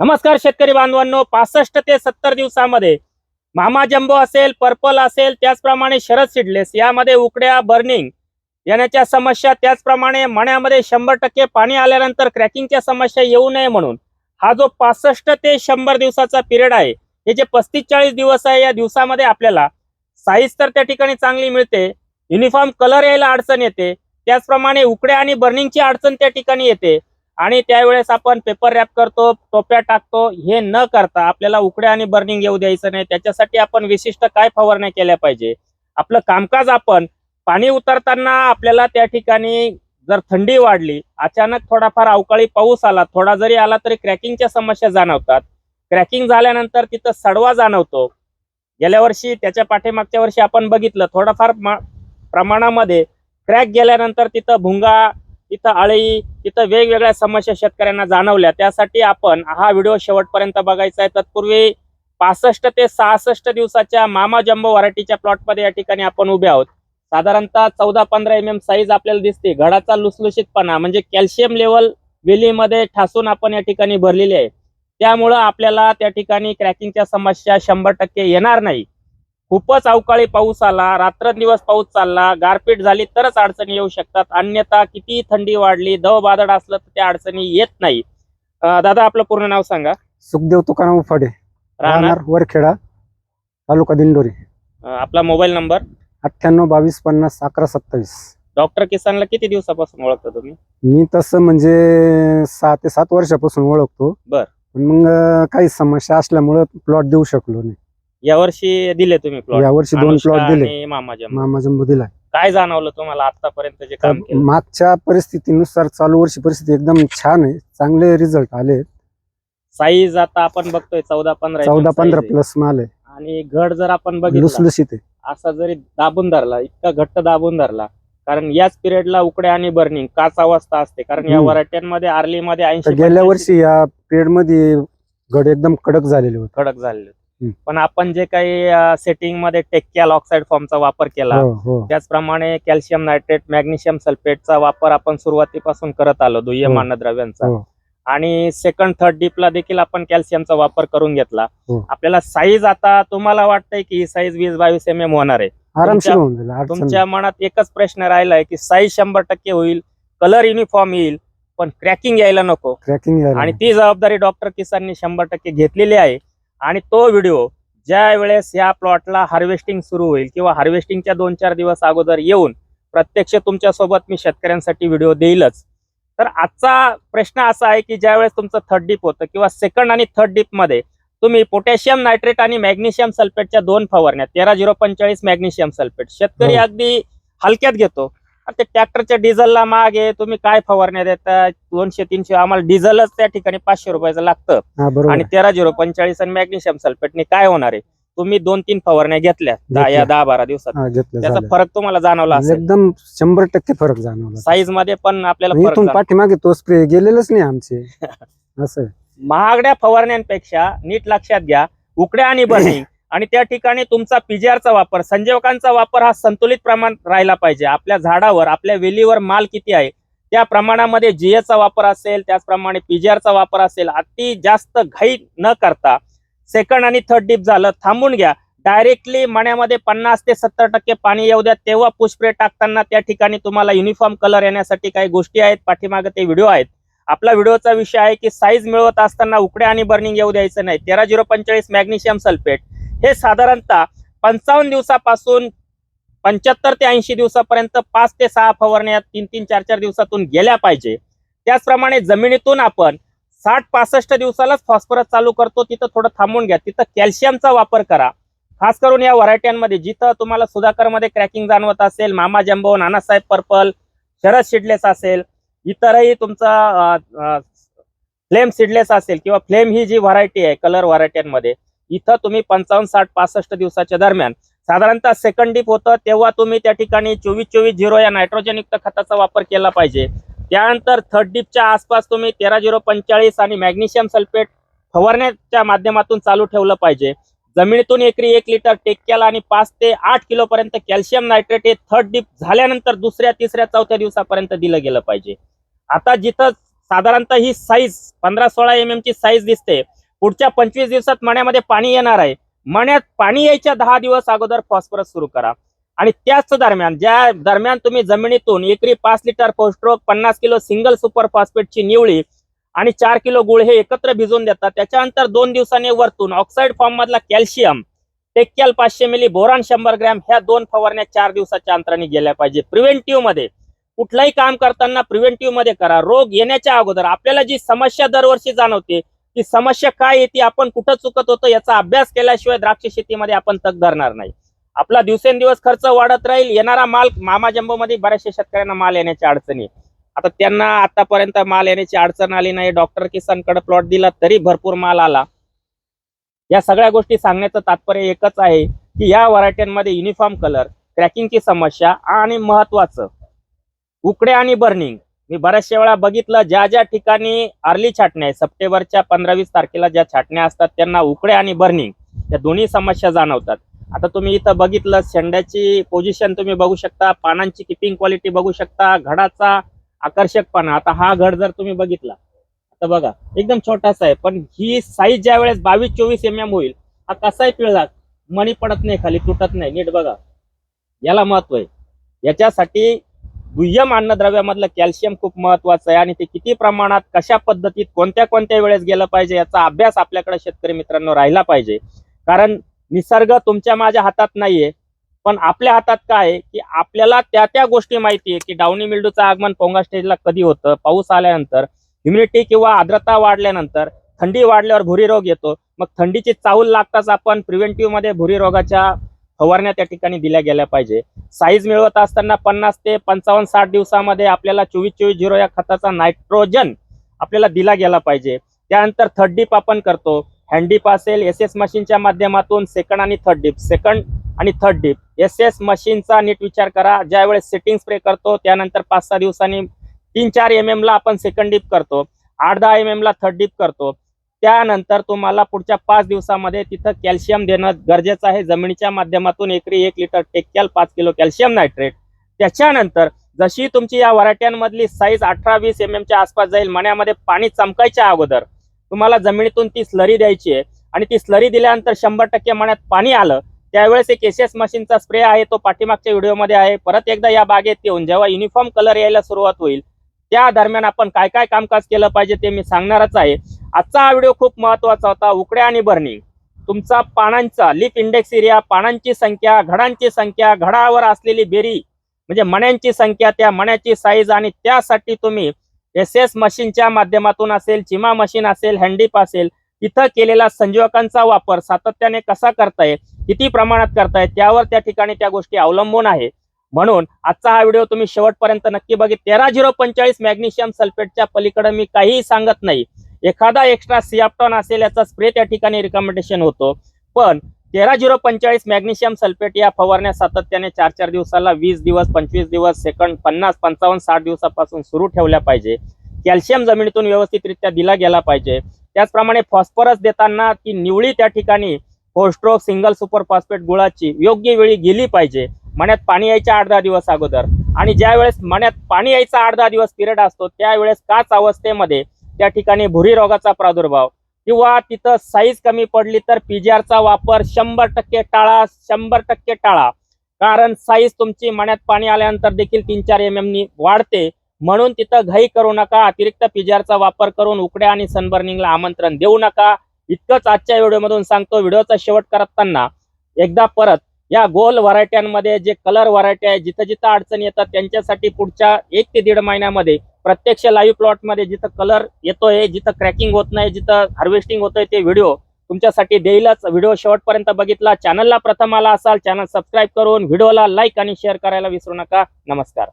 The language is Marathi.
नमस्कार शेतकरी बांधवांनो पासष्ट ते सत्तर दिवसामध्ये मामा जम्बो असेल पर्पल असेल त्याचप्रमाणे शरद सिडलेस यामध्ये उकड्या बर्निंग येण्याच्या समस्या त्याचप्रमाणे मण्यामध्ये शंभर टक्के पाणी आल्यानंतर क्रॅकिंगच्या समस्या येऊ नये म्हणून हा जो पासष्ट ते शंभर दिवसाचा पिरियड आहे हे जे पस्तीस चाळीस दिवस आहे या दिवसामध्ये आपल्याला साईज तर त्या ठिकाणी चांगली मिळते युनिफॉर्म कलर यायला अडचण येते त्याचप्रमाणे उकड्या आणि बर्निंगची अडचण त्या ठिकाणी येते आणि त्यावेळेस आपण पेपर रॅप करतो टोप्या टाकतो हे न करता आपल्याला उकड्या आणि बर्निंग येऊ द्यायचं नाही. त्याच्यासाठी आपण विशिष्ट काय फवारण्या केल्या पाहिजे? आपलं कामकाज आपण पाणी उतरताना आपल्याला त्या ठिकाणी जर थंडी वाढली अचानक थोडाफार अवकाळी पाऊस आला थोडा जरी आला तरी क्रॅकिंगच्या समस्या जाणवतात. क्रॅकिंग झाल्यानंतर तिथं सडवा जाणवतो. गेल्या वर्षी त्याच्या पाठीमागच्या वर्षी आपण बघितलं थोडाफार प्रमाणामध्ये क्रॅक गेल्यानंतर तिथं भुंगा तिथं आळी तिथं वेगवेगळ्या समस्या शेतकऱ्यांना जाणवल्या. त्यासाठी आपण हा व्हिडिओ शेवटपर्यंत बघायचा आहे. तत्पूर्वी पासष्ट ते सहासष्ट दिवसाच्या मामा जम्बो व्हरायटीच्या प्लॉटमध्ये या ठिकाणी आपण उभे आहोत. साधारणतः चौदा पंधरा एम एम साईज आपल्याला दिसते. घडाचा लुसलुशीतपणा म्हणजे कॅल्शियम लेवल वेलीमध्ये ठासून आपण या ठिकाणी भरलेली आहे. त्यामुळं आपल्याला त्या ठिकाणी क्रॅकिंगच्या समस्या शंभर टक्के येणार नाही. खूपच अवकाळी पाऊस आला रात्रंदिवस पाऊस चालला गारपीट झाली तरच अडचणी येऊ शकतात. अन्यथा किती थंडी वाढली दव बादड असलं तर त्या अडचणी येत नाही. दादा आपलं पूर्ण नाव सांगा. सुखदेव तुकाराम उफाडे राहणार? वरखेडा तालुका दिंडोरी. आपला मोबाईल नंबर? अठ्ठ्याण्णव बावीस पन्नास अकरा सत्तावीस. डॉक्टर किसानला किती दिवसापासून ओळखता तुम्ही? मी तसं म्हणजे सहा ते सात वर्षापासून ओळखतो. बर. पण मग काही समस्या असल्यामुळं प्लॉट देऊ शकलो नाही. यावर्षी दिले तुम्ही प्लॉट यावर्षी दोन प्लॉट दिले. मामा जम्बो. दिला काय जाणवलं तुम्हाला आतापर्यंत जे काम केलं? मागच्या परिस्थितीनुसार चालू वर्षी परिस्थिती एकदम छान आहे. चांगले रिझल्ट आले. साईज आता आपण बघतोय चौदा पंधरा चौदा पंधरा. प्लस माल आहे. आणि घड जर आपण बघितलं आहे. असा जरी दाबून धरला इतका घट्ट दाबून धरला कारण याच पिरियडला उकड्या आणि बर्निंग काच अवस्था असते. कारण या हम्म. व्हरायट्यांमध्ये आर्लीमध्ये तर ऐंशी गेल्या वर्षी या पिरियडमध्ये घड एकदम कडक झालेले होते. कडक झालेले. पण आपण जे काही सेटिंगमध्ये टेक्कॅल ऑक्साईड फॉर्मचा वापर केला हो हो. त्याचप्रमाणे कॅल्शियम नायट्रेट मॅग्नेशियम सल्फेटचा वापर आपण सुरुवातीपासून करत आलो दुय्यम हो. अन्नद्रव्यांचा. आणि सेकंड थर्ड डीपला देखील आपण कॅल्शियमचा वापर करून घेतला. आपल्याला साईज आता तुम्हाला वाटतंय की ही साईज वीस बावीस एम एम होणार आहे. तुमच्या मनात एकच प्रश्न राहिलाय की साईज शंभर टक्के होईल कलर युनिफॉर्म येईल पण क्रॅकिंग यायला नको. क्रॅकिंग आणि ती जबाबदारी डॉक्टर किसाननी शंभर टक्के घेतलेली आहे. आणि तो व्हिडिओ ज्या वेळेस या प्लॉटला हार्वेस्टिंग सुरू होईल किंवा हार्वेस्टिंगच्या दोन चार दिवस अगोदर येऊन प्रत्यक्ष तुमच्यासोबत मी शेतकऱ्यांसाठी व्हिडिओ देईलच. तर आजचा प्रश्न असा आहे की ज्यावेळेस तुमचं थर्ड डीप होतं किंवा सेकंड आणि थर्ड डीपमध्ये तुम्ही पोटॅशियम नायट्रेट आणि मॅग्नेशियम सल्फेटच्या दोन फवारण्या तेरा झिरो पंचेचाळीस मॅग्नेशियम सल्फेट शेतकरी हो. अगदी हलक्यात घेतो. ते ट्रॅक्टरच्या डिझेलला मागे तुम्ही काय फवारण्या देता दोनशे तीनशे आम्हाला डिझेलच त्या ठिकाणी पाचशे रुपयाचं लागतं. आणि तेरा झिरो पंचेचाळीस आणि मॅग्नेशियम सल्फेटने काय होणार आहे? तुम्ही दोन तीन फवारण्या घेतल्या. दहा या. दहा बारा दिवसात. त्याचा. फरक तुम्हाला जाणवला एकदम शंभर टक्के फरक जाणवला साईजमध्ये पण आपल्याला. पाठीमागे तो स्प्रे गेलेलंच नाही आमचे. असं आहे. महागड्या फवारण्यांपेक्षा नीट लक्षात घ्या. उकड्या आणि बर्निंग आणि त्या ठिकाणी तुमचा पीजीआरचा वापर संजीवकांचा वापर हा संतुलित प्रमाण राहिला पाहिजे. आपल्या झाडावर आपल्या वेलीवर माल किती आहे त्या प्रमाणामध्ये जीएचा वापर असेल त्याचप्रमाणे पीजीआरचा वापर असेल अति जास्त घाई न करता सेकंड आणि थर्ड डीप झालं थांबून घ्या. डायरेक्टली मण्यामध्ये पन्नास ते सत्तर टक्के पाणी येऊ द्या तेव्हा पुष्प्रे टाकताना त्या ठिकाणी तुम्हाला युनिफॉर्म कलर येण्यासाठी काही गोष्टी आहेत पाठीमागे ते व्हिडिओ आहेत. आपला व्हिडिओचा विषय आहे की साईज मिळवत असताना उकड्या आणि बर्निंग येऊ द्यायचं नाही. तेरा झिरो पंचेचाळीस मॅग्नेशियम सल्फेट. हे साधारणतः पंचावन्न दिवसापासून पंच्याहत्तर ते ऐंशी दिवसापर्यंत पाच ते सहा फवारण्या तीन तीन चार चार दिवसातून गेल्या पाहिजे. त्याचप्रमाणे जमिनीतून आपण साठ पासष्ट दिवसालाच फॉस्फरस चालू करतो तिथं थोडं थांबून घ्या. तिथं कॅल्शियमचा वापर करा. खास करून या व्हरायट्यांमध्ये जिथं तुम्हाला सुधाकरमध्ये क्रॅकिंग जाणवत असेल Mama jumbo Nanasaheb purple Sharad seedless असेल इतरही तुमचा फ्लेम सिडलेस असेल किंवा फ्लेम ही जी व्हरायटी आहे कलर व्हरायट्यांमध्ये इथं तुम्ही पंचावन्न साठ पासष्ट दिवसाच्या दरम्यान साधारणतः सेकंड डीप होतं तेव्हा तुम्ही त्या ठिकाणी चोवीस चोवीस झिरो या नायट्रोजनयुक्त खताचा वापर केला पाहिजे. त्यानंतर थर्ड डीपच्या आसपास तुम्ही तेरा झिरो पंचेचाळीस आणि मॅग्नेशियम सल्फेट फवारण्याच्या माध्यमातून चालू ठेवलं पाहिजे. जमिनीतून एकरी एक लिटर टेक्क्याला आणि पाच ते आठ किलोपर्यंत कॅल्शियम नायट्रेट हे थर्ड डीप झाल्यानंतर दुसऱ्या तिसऱ्या चौथ्या दिवसापर्यंत दिलं गेलं पाहिजे. आता जिथं साधारणतः ही साईज पंधरा सोळा एम एम ची साईज दिसते पुढच्या पंचवीस दिवसात मण्यामध्ये पाणी येणार आहे. मण्यात पाणी यायच्या दहा दिवस अगोदर फॉस्फरस सुरू करा. आणि त्याच दरम्यान ज्या दरम्यान तुम्ही जमिनीतून एकरी पाच लिटर पोस्ट्रोक पन्नास किलो सिंगल सुपर फॉस्फेटची निवळी आणि चार किलो गुळ हे एकत्र भिजवून देतात. त्याच्यानंतर दोन दिवसांनी वरतून ऑक्साईड फॉर्म मधला कॅल्शियम टेक्कॅल पाचशे मिली बोरान शंभर ग्रॅम ह्या दोन फवारण्या चार दिवसाच्या अंतराने गेल्या पाहिजे. प्रिव्हेंटिव्हमध्ये कुठलाही काम करताना प्रिव्हेंटिव्हमध्ये करा. रोग येण्याच्या अगोदर आपल्याला जी समस्या दरवर्षी जाणवते की समस्या काय येते आपण कुठं चुकत होतो याचा अभ्यास केल्याशिवाय द्राक्ष शेतीमध्ये आपण तग धरणार नाही. आपला दिवसेंदिवस खर्च वाढत राहील येणारा माल मामा जंबो मध्ये बऱ्याचशा शेतकऱ्यांना माल येण्याच्या अडचणी आता त्यांना आतापर्यंत माल येण्याची अडचण आली नाही डॉक्टर किसानकडे प्लॉट दिला तरी भरपूर माल आला. या सगळ्या गोष्टी सांगण्याचं तात्पर्य एकच आहे की या व्हरायट्यांमध्ये युनिफॉर्म कलर क्रॅकिंगची समस्या आणि महत्वाचं उकडे आणि बर्निंग. मी बऱ्याचशा वेळा बघितलं ज्या ज्या ठिकाणी अर्ली छाटण्या आहे सप्टेंबरच्या पंधरा वीस तारखेला ज्या छाटण्या असतात त्यांना उकडे आणि बर्निंग या दोन्ही समस्या जाणवतात. आता तुम्ही इथं बघितलं शेंड्याची पोझिशन तुम्ही बघू शकता पानांची किपिंग क्वालिटी बघू शकता घडाचा आकर्षकपणा आता हा घड जर तुम्ही बघितला आता बघा एकदम छोटासा आहे पण ही साईज ज्या वेळेस बावीस चोवीस एम एम होईल हा कसाही पिळला मणी पडत नाही खाली तुटत नाही नीट बघा. याला महत्त्व आहे. याच्यासाठी दुय्यम अन्नद्रव्यामधलं कॅल्शियम खूप महत्वाचं आहे आणि ते किती प्रमाणात कशा पद्धतीत कोणत्या कोणत्या वेळेस गेलं पाहिजे याचा अभ्यास आपल्याकडे शेतकरी मित्रांनो राहिला पाहिजे. कारण निसर्ग तुमच्या माझ्या हातात नाहीये पण आपल्या हातात काय आहे की आपल्याला त्या त्या गोष्टी माहिती आहे की डाउनी मिल्डूचं आगमन पोंगा स्टेजला कधी होतं पाऊस आल्यानंतर ह्युमिडिटी किंवा आर्द्रता वाढल्यानंतर थंडी वाढल्यावर भुरी रोग येतो. मग थंडीची चाहूल लागताच आपण प्रिव्हेंटिव्हमध्ये भुरी रोगाच्या फवारण्या त्या ठिकाणी दिल्या गेल्या पाहिजे. साईज मिळवत असताना पन्नास ते पंचावन्न साठ दिवसामध्ये आपल्याला चोवीस चोवीस झिरो या खताचा नायट्रोजन आपल्याला दिला गेला पाहिजे. त्यानंतर थर्ड डीप आपण करतो. हँडडीप असेल एस एस मशीनच्या माध्यमातून सेकंड आणि थर्ड डीप सेकंड आणि थर्ड डीप एस एस मशीनचा नीट विचार करा. ज्यावेळेस सेटिंग स्प्रे करतो त्यानंतर पाच सहा दिवसांनी तीन चार एम ला आपण सेकंड डीप करतो. आठ दहा एम ला थर्ड डीप करतो. त्यानंतर तुम्हाला पुढच्या पाच दिवसामध्ये तिथं कॅल्शियम देणं गरजेचं आहे. जमिनीच्या माध्यमातून एकरी एक लिटर टेक्याल पाच किलो कॅल्शियम नायट्रेट. त्याच्यानंतर जशी तुमची या वराट्यांमधली साईज अठरा वीस एम च्या आसपास जाईल मण्यामध्ये पाणी चमकायच्या अगोदर तुम्हाला जमिनीतून ती स्लरी द्यायची आहे. आणि ती स्लरी दिल्यानंतर शंभर टक्के मण्यात पाणी आलं त्यावेळेस एक एस एस मशीनचा स्प्रे आहे. तो पाठीमागच्या व्हिडिओमध्ये आहे. परत एकदा या बागेत येऊन जेव्हा युनिफॉर्म कलर यायला सुरुवात होईल त्या दरम्यान आपण काय काय कामकाज केलं पाहिजे ते मी सांगणारच आहे. आजचा हा व्हिडिओ खूप महत्त्वाचा होता. उकड्या आणि बर्निंग तुमचा पानांचा लिप इंडेक्स एरिया पानांची संख्या घडांची संख्या घडावर असलेली बेरी म्हणजे मण्यांची संख्या त्या मण्याची साईज आणि त्यासाठी तुम्ही एस एस मशीनच्या माध्यमातून असेल चिमा मशीन असेल हँडीप असेल तिथं केलेला संजीवकांचा वापर सातत्याने कसा करताय किती प्रमाणात करताय त्यावर त्या ठिकाणी त्या गोष्टी अवलंबून आहे. म्हणून आजचा हा व्हिडिओ तुम्ही शेवटपर्यंत नक्की बघित. तेरा झिरो पंचेचाळीस मॅग्नेशियम सल्फेटच्या पलीकडे मी काहीही सांगत नाही. एखादा एक्स्ट्रा सियाप्टॉन असेल याचा स्प्रे त्या ठिकाणी रिकमेंडेशन होतो. पण तेरा झिरो पंचेचाळीस मॅग्नेशियम सल्फेट या फवारण्या सातत्याने चार चार दिवसाला वीस दिवस पंचवीस दिवस सेकंड पन्नास पंचावन्न साठ दिवसापासून सुरू ठेवल्या पाहिजे. कॅल्शियम जमिनीतून व्यवस्थितरित्या दिला गेला पाहिजे. त्याचप्रमाणे फॉस्फरस देताना ती निवळी त्या ठिकाणी फोस्ट्रोक सिंगल सुपर फॉस्फेट गुळाची योग्य वेळी गेली पाहिजे. मण्यात पाणी यायच्या आठ दहा दिवस अगोदर. आणि ज्यावेळेस मण्यात पाणी यायचा आठ दहा दिवस पिरियड असतो त्यावेळेस काच अवस्थेमध्ये त्या ठिकाणी भुरी रोगाचा प्रादुर्भाव. किंवा तिथं साईज कमी पडली तर पीजीआरचा वापर शंभर टक्के टाळा शंभर टक्के टाळा. कारण साईज तुमची मण्यात पाणी आल्यानंतर देखील तीन चार एम नी वाढते. म्हणून तिथं घाई करू नका अतिरिक्त पीजीआरचा वापर करून उकड्या आणि सनबर्निंगला आमंत्रण देऊ नका. इतकंच आजच्या व्हिडिओमधून सांगतो व्हिडिओचा शेवट करताना एकदा परत या गोल व्हरायट्यांमध्ये जे कलर व्हरायटी आहे जिथं जिथं अडचण येतात त्यांच्यासाठी पुढच्या एक ते दीड महिन्यामध्ये प्रत्यक्ष लाईव्ह प्लॉटमध्ये जिथं कलर येतोय जिथं क्रॅकिंग होत नाही जिथं हार्वेस्टिंग होतंय ते व्हिडिओ तुमच्यासाठी देईलच व्हिडिओ शेवटपर्यंत बघितला. चॅनलला प्रथम आला असाल चॅनल सबस्क्राईब करून व्हिडिओला लाईक आणि शेअर करायला विसरू नका. नमस्कार.